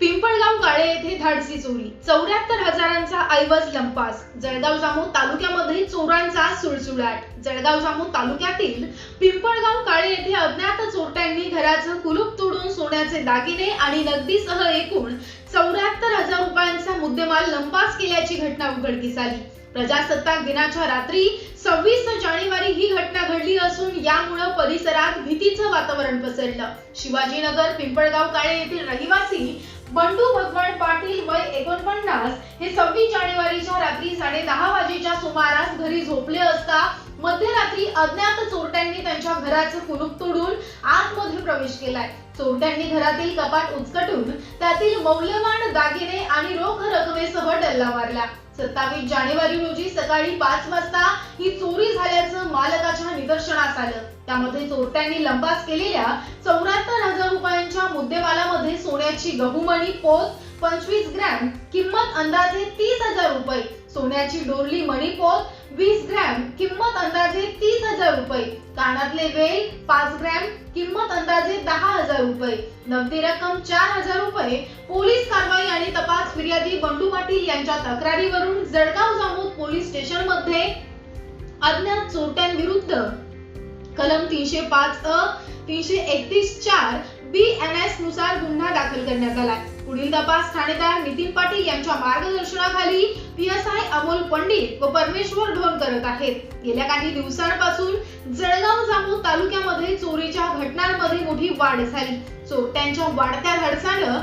पिंपळगाव काळे येथे धाडसी चोरी. चौऱ्याहत्तर हजारांचा ऐवज लंपास. जळगाव जामो तालुक्यामध्ये चोरांचा सुळसुळाट. जळगाव जामो तालुक्यातील पिंपळगाव काळे येथे अज्ञात चोरट्यांनी घराचं कुलूप तोडून सोन्याचे दागिने आणि नगदीसह एकूण चौऱ्याहत्तर हजार रुपयांचा मुद्देमाल लंपास केल्याची घटना उघडकीस आली. प्रजासत्ताक दिनाच्या रात्री सव्वीस जानेवारी ही घटना घडली असून यामुळे परिसरात भीतीचं वातावरण पसरलं. शिवाजीनगर पिंपळगाव काळे येथील रहिवासी बंडू भगवान पाटील वय एकोणपन्नास. हे सव्वीस जानेवारीच्या रात्री साडे दहा वाजेच्या सुमारास घरी झोपले असता मध्यरात्री अज्ञात चोरट्यांनी त्यांच्या घराचं कुलूप तोडून आतमध्ये प्रवेश केलाय. चोरट्यांनी घरातील कपाट उचकटून त्यातील मौल्यवान दागिने आणि रोख रकमेसह डल्ला मारला. सत्तावीस जानेवारी रोजी सकाळी पाच वाजता ही चोरी झाल्या मालकाच्या निदर्शनास आलं. त्यामध्ये चोरट्यांनी लंबास केलेल्या चौऱ्याहत्तर हजार रुपयांच्या मुद्देमालामध्ये सोन्याची गहुमणी पोत पंचवीस ग्रॅम किंमत अंदाजे तीस हजार रुपये. सोन्याची डोरली मणी पोत वीस ग्रॅम किंमत अंदाजे तीस हजार रुपये. कानातले वेल पाच ग्रॅम किंमत अंदाजे दहा हजार रुपये. नगदी रक्कम चार हजार रुपये. पोलीस कारवाई आणि तपास फिर्यादी बंडू पाटील यांच्या तक्रारीवरून जळगाव जामोद पोलीस स्टेशनमध्ये अज्ञात चोरट्यांविरुद्ध. कलम तीनशे पाच अ तीनशे एकतीस चार बी एन एसनुसार गुन्हा दाखल करण्यात आलाय. पुढील तपास ठाणेदार नितीन पाटील यांच्या मार्गदर्शनाखाली P S I Amol Pandit व परमेश्वर ढोल करत आहेत. गेल्या काही दिवसांपासून जळगाव जामोद तालुक्यामध्ये चोरीच्या घटनांमध्ये मोठी वाढ झाली. चोरट्यांच्या वाढत्या धडसानं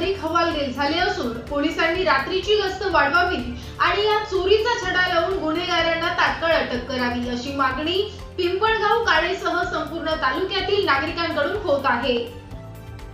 नागरिक हवालदिल झाले असून पोलिसांनी रात्रीची गस्त वाढवावी आणि या चोरीचा छडा लावून गुन्हेगारांना तात्काळ अटक करावी अशी मागणी पिंपळगाव काळेसह संपूर्ण तालुक्यातील नागरिकांकडून होत आहे.